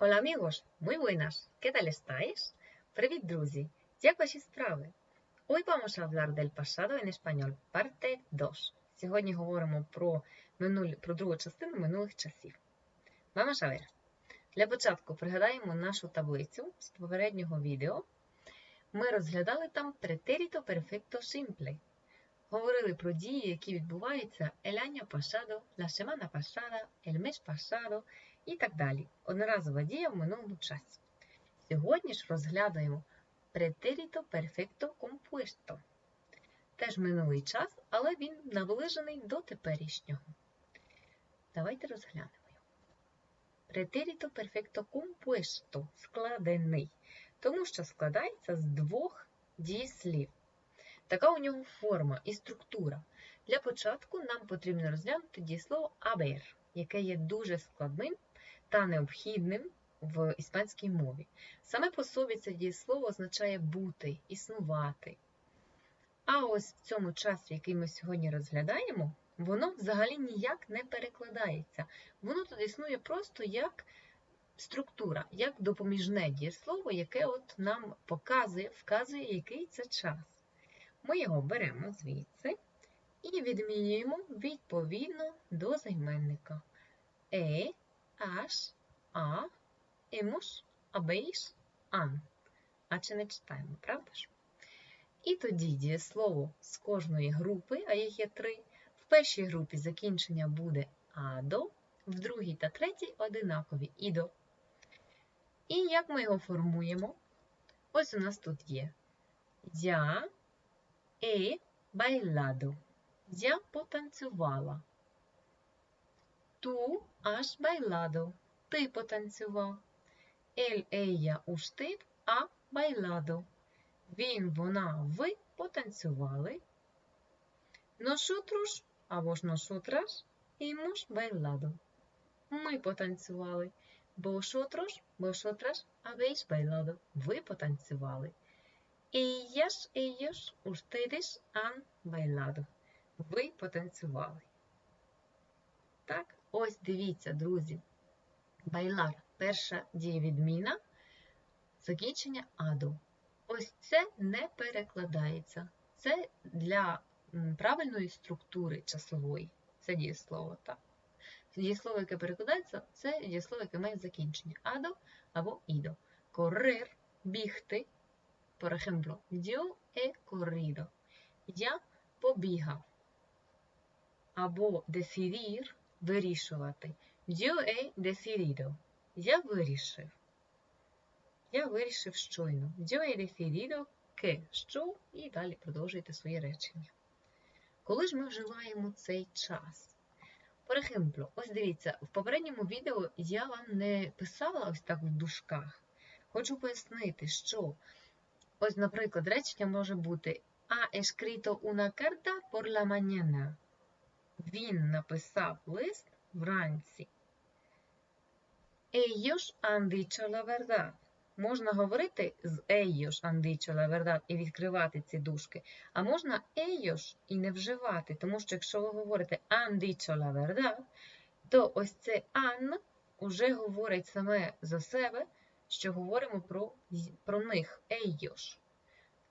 Hola amigos, muy buenas, ¿qué tal estáis? Привіт, друзі! Як ваші справи? Hoy vamos a hablar del pasado en español, parte 2. Сьогодні говоримо про, минулі, про другу частину минулих часів. Vamos a ver. Для початку пригадаємо нашу таблицю з попереднього відео. Ми розглядали там претеріто перфекто simple. Говорили про дії, які відбуваються el año pasado, la semana pasada, el mes pasado і так далі. Одноразова дія в минулому часі. Сьогодні ж розглядаємо претеріто перфекто компуесто. Теж минулий час, але він наближений до теперішнього. Давайте розглянемо його. Претеріто перфекто компуесто складений, тому що складається з двох дієслів. Така у нього форма і структура. Для початку нам потрібно розглянути дієслово haber, яке є дуже складним та необхідним в іспанській мові. Саме по собі це дієслово означає бути, існувати. А ось в цьому часі, який ми сьогодні розглядаємо, воно взагалі ніяк не перекладається. Воно тут існує просто як структура, як допоміжне дієслово, яке от нам показує, вказує, який це час. Ми його беремо звідси і відмінюємо відповідно до займенника. Е, аш, а, емуш, абейш, ан. А чи не читаємо, правда ж? І тоді дієслово з кожної групи, а їх є три, в першій групі закінчення буде адо, в другій та третій одинакові ідо. І як ми його формуємо? Ось у нас тут є я he bailado. Я потанцювала. Ту has bailado. Ти потанцював. Él, ella, usted ha bailado. Він, вона, ви потанцювали. Nosotros або ж nosotras hemos bailado. Ми потанцювали. Vosotros, vosotras habéis bailado. Ви потанцювали. Ellas, ellos, ustedes han bailado. Ви потанцювали. Так, ось дивіться, друзі. Байлар перша дієвідміна, закінчення аду. Ось це не перекладається. Це для правильної структури часової. Це дієслово, так. Дієслово, яке перекладається, це дієслово, яке має закінчення адо або ідо. Коррер бігти. Por ejemplo, yo he corrido. Я побігав. Або decidir – вирішувати. Yo he decidido. Я вирішив. Я вирішив щойно. Yo he decidido que. Що? І далі продовжуйте свої речення. Коли ж ми вживаємо цей час? Por ось дивіться, в попередньому відео я вам не писала ось так в дужках. Хочу пояснити, що ось, наприклад, речення може бути Ha escrito una carta por la mañana. Він написав лист вранці. Ellos han dicho. Можна говорити з ellos han dicho і відкривати ці дужки, а можна ellos і не вживати, тому що якщо ви говорите han dicho то ось це an уже говорить саме за себе, що говоримо про, про них ellos.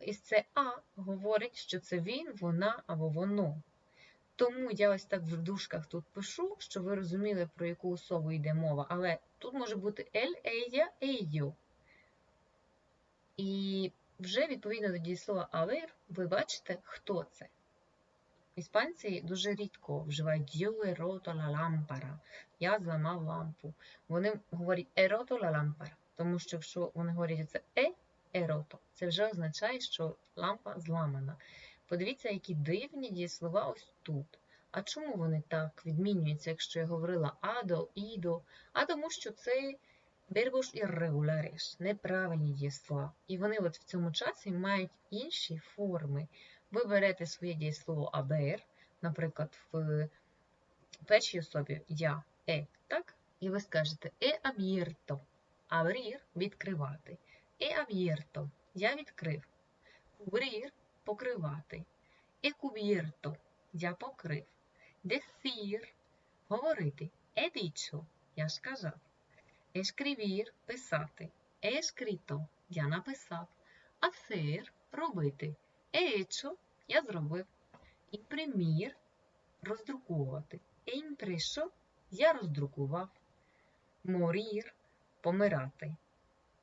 І це а говорить, що це він, вона або воно. Тому я ось так в дужках тут пишу, щоб ви розуміли, про яку особу йде мова. Але тут може бути el, ella, ello. І вже відповідно до дієслова haber, ви бачите, хто це. Іспанці дуже рідко вживають roto la lámpara. Я зламав лампу. Вони говорять roto la lámpara, тому що якщо вони говорять це е, ерото, це вже означає, що лампа зламана. Подивіться, які дивні дієслова ось тут. А чому вони так відмінюються, якщо я говорила адо, ідо? А тому що це verbos irregulares, неправильні дієслова. І вони от в цьому часі мають інші форми. Ви берете своє дієслово haber, наприклад, в першій особі я, е, так? І ви скажете е abierto. Abrir – відкривати. Е abierto – я відкрив. Cubrir – покривати. Е – я покрив. Decir – говорити. Е dicho – я сказав. escribir – писати. Escrito – я написав. Hacer – робити. Hecho – я зробив. Роздруковувати. He impreso – я роздрукував. Morir – помирати.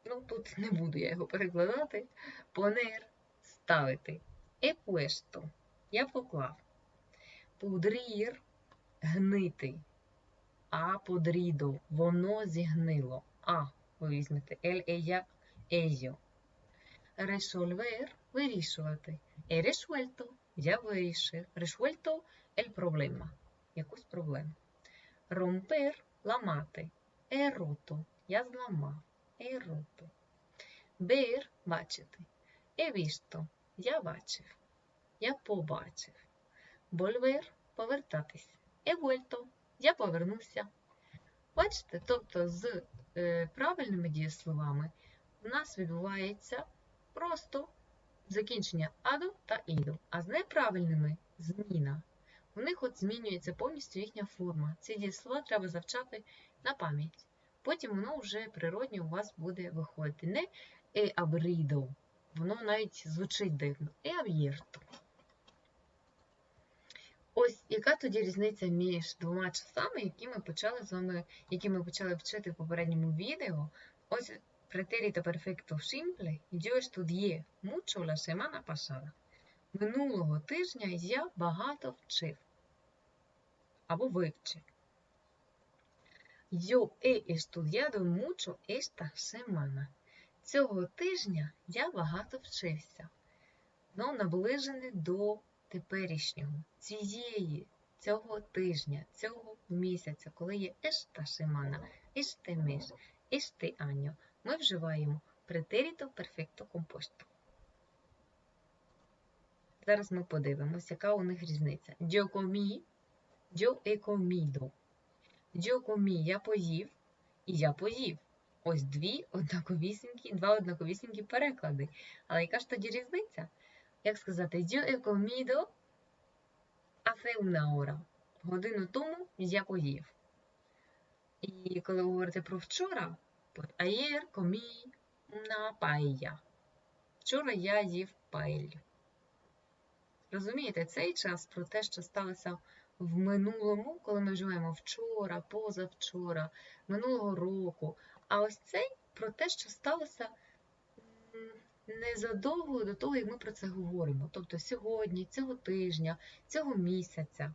Ну, тут не буду я його перекладати. Poner – ставити. He puesto – я поклав. Pudrir – гнити. А подрідо, воно зігнило. А, ви візьмете ель, ея, ейо. Ресольвер вирішувати. Е resuelto – я вирішив. Resuelto – el problema. Якусь проблему. Ромпер ламати. Е рото – я зламав. Е рото. Бер бачити. Е вісто – я бачив. Я побачив. Больвер повертатись. Е vuelto – я повернувся. Бачите, тобто з е, правильними дієсловами у нас відбувається просто закінчення адо та ідо, а з неправильними зміна. У них от змінюється повністю їхня форма. Ці дієслова треба завчати на пам'ять. Потім воно вже природньо у вас буде виходити. Не е воно навіть звучить дивно. Е аб'єрто. Ось яка тоді різниця між двома часами, які ми почали з вами, які ми почали вчити в попередньому відео. Ось pretérito perfecto simple yo estudié mucho la semana pasada. Минулого тижня я багато вчив або вивчив. Yo he estudiado mucho esta semana. Цього тижня я багато вчився. Ну, наближений до теперішнього, цієї, цього тижня, цього місяця, коли є esta semana, este mes, este año, ми вживаємо претеріто перфекто компосто. Зараз ми подивимося, яка у них різниця. He comido. Yo comí, я поїв, і я поїв. Ось дві однаковісінькі, два однаковісінькі переклади. Але яка ж тоді різниця? Як сказати, yo he comido hace. Годину тому я поїв. І коли ви говорите про вчора, ayer comí una paella. Вчора я їв паелью. Розумієте, цей час про те, що сталося в минулому, коли ми живемо вчора, позавчора, минулого року. А ось цей про те, що сталося незадовго до того, як ми про це говоримо. Тобто сьогодні, цього тижня, цього місяця.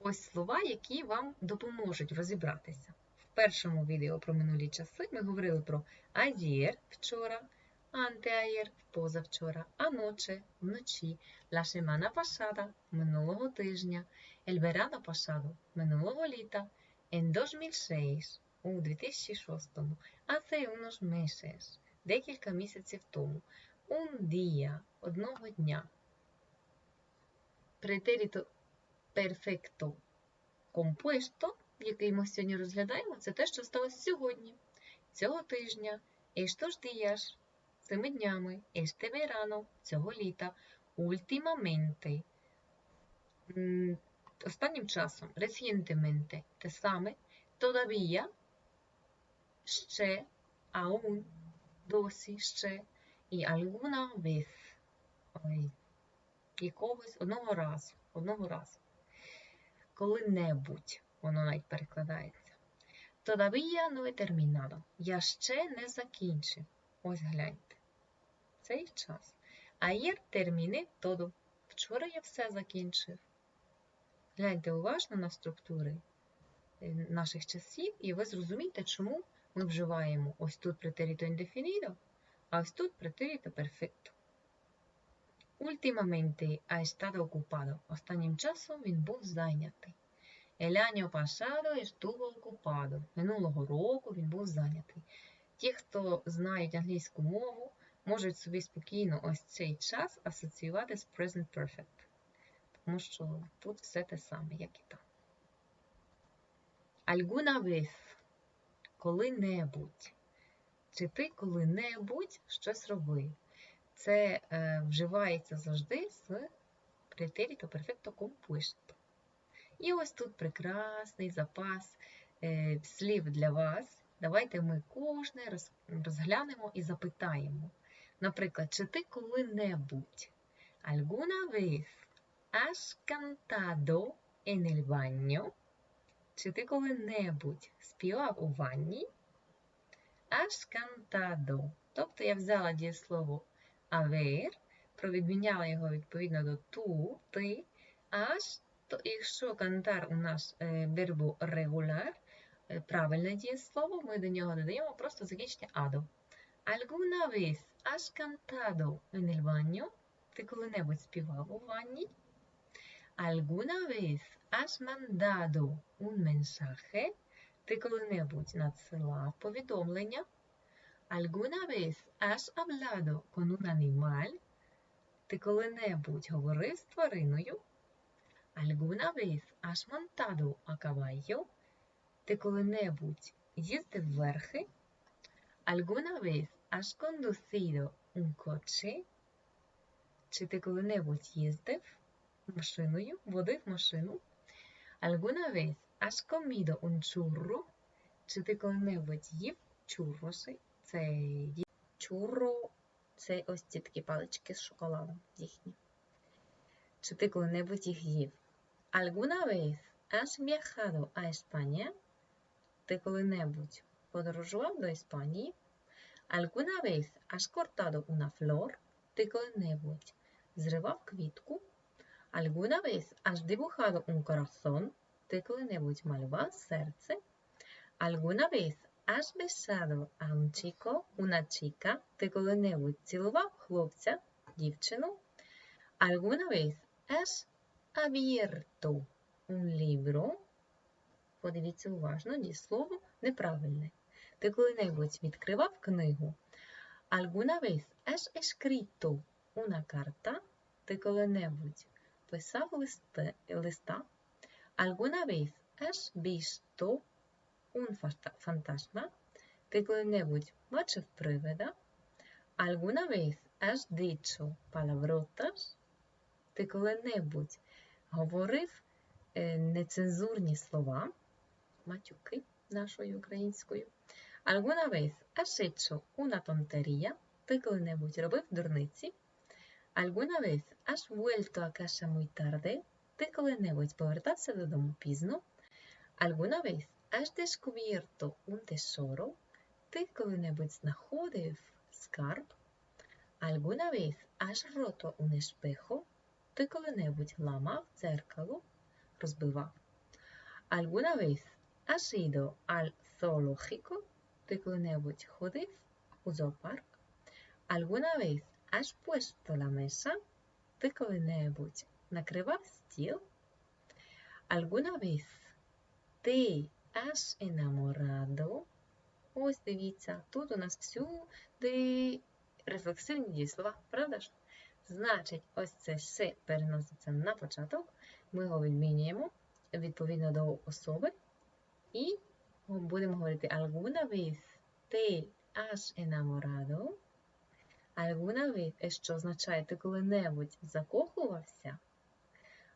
Ось слова, які вам допоможуть розібратися. В першому відео про минулі часи ми говорили про аєр вчора, антеаєр позавчора, аноче вночі, semana pasada минулого тижня, verano pasado минулого літа, en 2006 у 2006, hace unos meses декілька місяців тому. Un día – одного дня. Претеріто перфекто компуесто, який ми сьогодні розглядаємо, це те, що сталося сьогодні, цього тижня, estos días – цими днями, este verano – цього літа, últimamente – останнім часом, recientemente – те саме, todavía – ще, aún – досі ще і alguna. Ой, якогось одного разу. Одного разу. Коли-небудь воно навіть перекладається. Todavía no he terminado. Я ще не закінчив. Ось гляньте. Цей час. Ayer terminé todo. Вчора я все закінчив. Гляньте уважно на структури наших часів, і ви зрозумієте, чому вживаємо ось тут претеріто indefinido, а ось тут претеріто perfecto. Últimamente ha estado ocupado. Останнім часом він був зайнятий. El año pasado estuvo ocupado. Минулого року він був зайнятий. Ті, хто знають англійську мову, можуть собі спокійно ось цей час асоціювати з present perfect. Тому що тут все те саме, як і там. Alguna vez коли-небудь. Чи ти коли-небудь щось робив? Це е, вживається завжди з претеріто перфекто компуесто. І ось тут прекрасний запас е, слів для вас. Давайте ми кожне роз- розглянемо і запитаємо. Наприклад, чи ти коли-небудь alguna vez has cantado en el? Чи ти коли-небудь співав у ванні? Has cantado. Тобто я взяла дієслово haber, провідміняла його відповідно до ту, ти, аж, то якщо кантар у нас е, вербу регуляр, е, правильне дієслово, ми до нього додаємо просто закінчення адо. Alguna vez has cantado en? Ти коли-небудь співав у ванні? Alguna vez has mandado un mensaje? Ти коли-небудь надсилав повідомлення? ¿Alguna vez has hablado con un animal? Ти коли-небудь говорив з твариною? ¿Alguna vez has montado a caballo? Ти коли-небудь їздив верхи? ¿Alguna vez has conducido un coche? Чи ти коли-небудь їздив машиною, водив машину? ¿Alguna vez has comido un churro? Чи ти коли-небудь їв чурроси? Це ї- чурро, це ось ці такі палички з шоколадом їхні. Чи ти коли-небудь їх їв? ¿Alguna vez has viajado a España? Ти коли-небудь подорожував до Іспанії? ¿Alguna vez has cortado una flor? Ти коли-небудь зривав квітку? ¿Alguna vez has dibujado un corazón? Ти коли-небудь малював серце? ¿Alguna vez has besado a un chico, una chica? Ти коли-небудь цілував хлопця, дівчину? ¿Alguna vez has abierto un libro? Подивіться уважно, дієслово неправильне. Ти коли-небудь відкривав книгу? ¿Alguna vez has escrito una carta? Ти коли-небудь писав листе- листа? ¿Alguna vez has visto un fantasma? Ти коли-небудь бачив привида? ¿Alguna vez has dicho palabrotas? Ти коли-небудь говорив нецензурні слова, матюки нашою українською? ¿Alguna vez has hecho una tontería? Ти коли-небудь робив дурниці? ¿Alguna vez has vuelto a casa muy tarde? Ти коли-небудь повертався додому пізно? ¿Alguna vez has descubierto un tesoro? Ти коли-небудь знаходив скарб? ¿Alguna vez has roto un espejo? Ти коли-небудь ламав дзеркало, розбивав? ¿Alguna vez has ido al zoológico? Ти коли-небудь ходив у зоопарк? ¿Alguna vez has puesto la mesa? Ти коли-небудь накривав стіл? ¿Alguna vez te has enamorado? Ось дивіться, тут у нас всюди рефлексивні дієслова, правда ж? Значить, ось це «се» переноситься на початок, ми його відмінюємо відповідно до особи і будемо говорити ¿Alguna vez te has enamorado? ¿Alguna vez, е, що означає ти коли-небудь закохувався?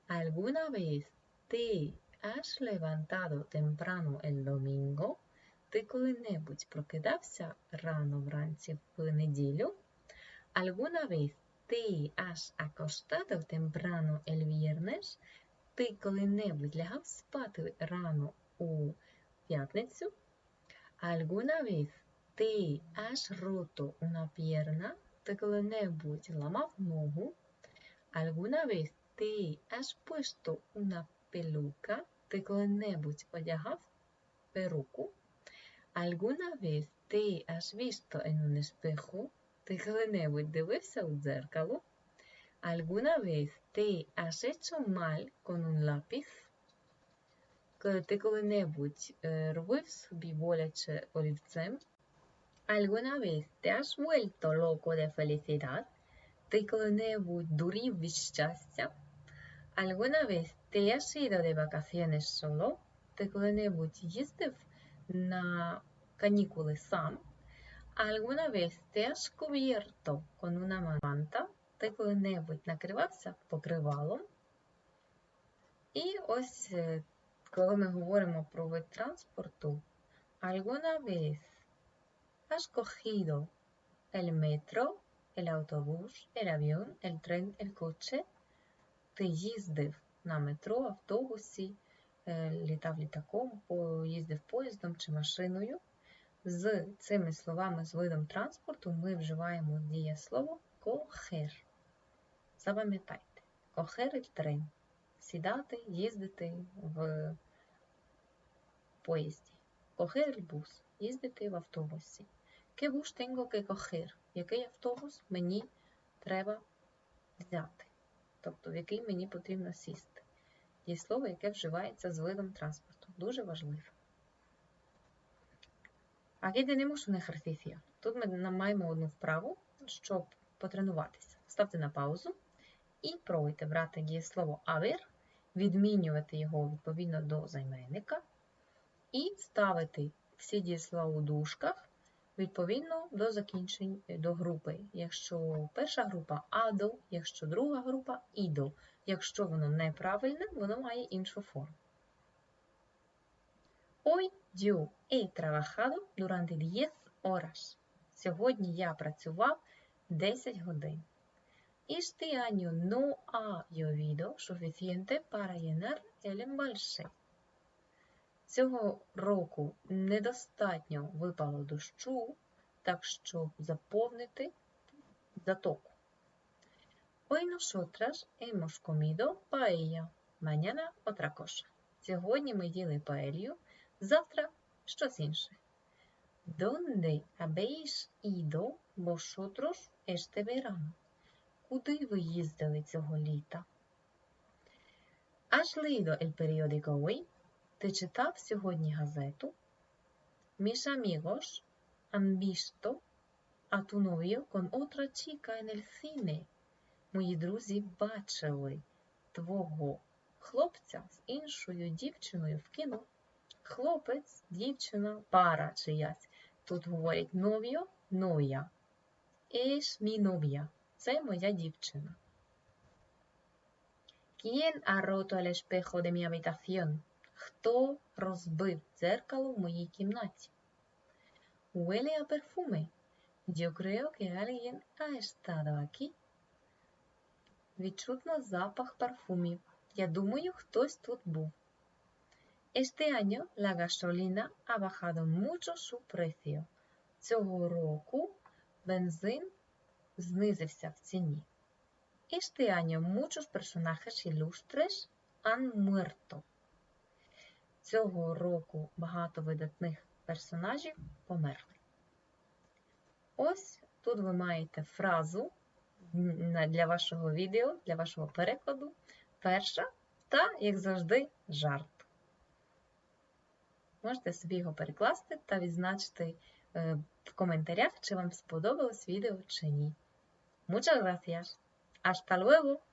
¿Alguna vez te has levantado temprano el domingo? Ти коли-небудь прокидався рано вранці в неділю? ¿Alguna vez te has acostado temprano el viernes? Ти коли-небудь лягав спати рано у п'ятницю? ¿Alguna vez te has roto una pierna? Ти коли-небудь ламав ногу? ¿Alguna vez te has puesto una peluca? Ти коли-небудь одягав перуку? ¿Alguna vez te has visto en un espejo? Ти коли-небудь дивився у дзеркало? ¿Alguna vez te has hecho mal con un lápiz? Ти коли-небудь робив собі боляче олівцем? ¿Alguna vez te has vuelto loco de felicidad? Щастя? ¿Alguna vez te has ido de vacaciones solo? Ти коли-небудь їздив на канікули сам? ¿Alguna vez te has cubierto con una manta? Ти коли-небудь накривався покривалом? І ось коли ми говоримо про вид транспорту, alguna vez has cogido el metro, el autobús, el avión, el tren, el coche? Ти їздив на метро, автобусі, літав літаком, поїздив поїздом чи машиною. З цими словами з видом транспорту ми вживаємо дієслово coger. Запам'ятайте, el tren. Сідати, їздити в поїзді. El bus. Їздити в автобусі. ¿Qué bus tengo que coger? Який автобус мені треба взяти? Тобто, в який мені потрібно сісти. Є слово, яке вживається з видом транспорту. Дуже важливо. Aquí tenemos un ejercicio. Тут ми маємо одну вправу, щоб потренуватися. Ставте на паузу і пробуйте брати дієслово haber, відмінювати його відповідно до займенника і ставити всі дієслова у дужках відповідно до закінчень до групи. Якщо перша група адо, якщо друга група ідо. Якщо воно неправильне, воно має іншу форму. Hoy yo he trabajado durante 10 horas. Сьогодні я працював 10 годин. Este año no ha llovido suficiente para llenar el embalse. Цього року недостатньо випало дощу, так щоб заповнити затоку. Hoy nosotras hemos comido paella, mañana otra cosa. Сьогодні ми їли паелью, завтра щось інше. ¿Dónde habéis ido vosotros este verano? Куди ви їздили цього літа? ¿Has leído el periódico hoy? Ти читав сьогодні газету? Mis amigos han visto a tu novio. Мої друзі бачили твого хлопця з іншою дівчиною в кіно. Хлопець, дівчина, пара чиясь. Тут говорять нов'ю, ноя. Es mi novia. Це моя дівчина. ¿Quién ha roto el espejo de? Хто розбив дзеркало в моїй кімнаті? Huele a perfume. Yo creo que alguien ha estado aquí. Відчутно запах парфумів. Я думаю, хтось тут був. Este año la gasolina ha bajado mucho su precio. Цього року бензин знизився в ціні. Este año muchos personajes ilustres han muerto. Цього року багато видатних персонажів померли. Ось тут ви маєте фразу для вашого відео, для вашого перекладу. Перша та, як завжди, жарт. Можете собі його перекласти та відзначити в коментарях, чи вам сподобалось відео чи ні. Muchas gracias. Hasta luego!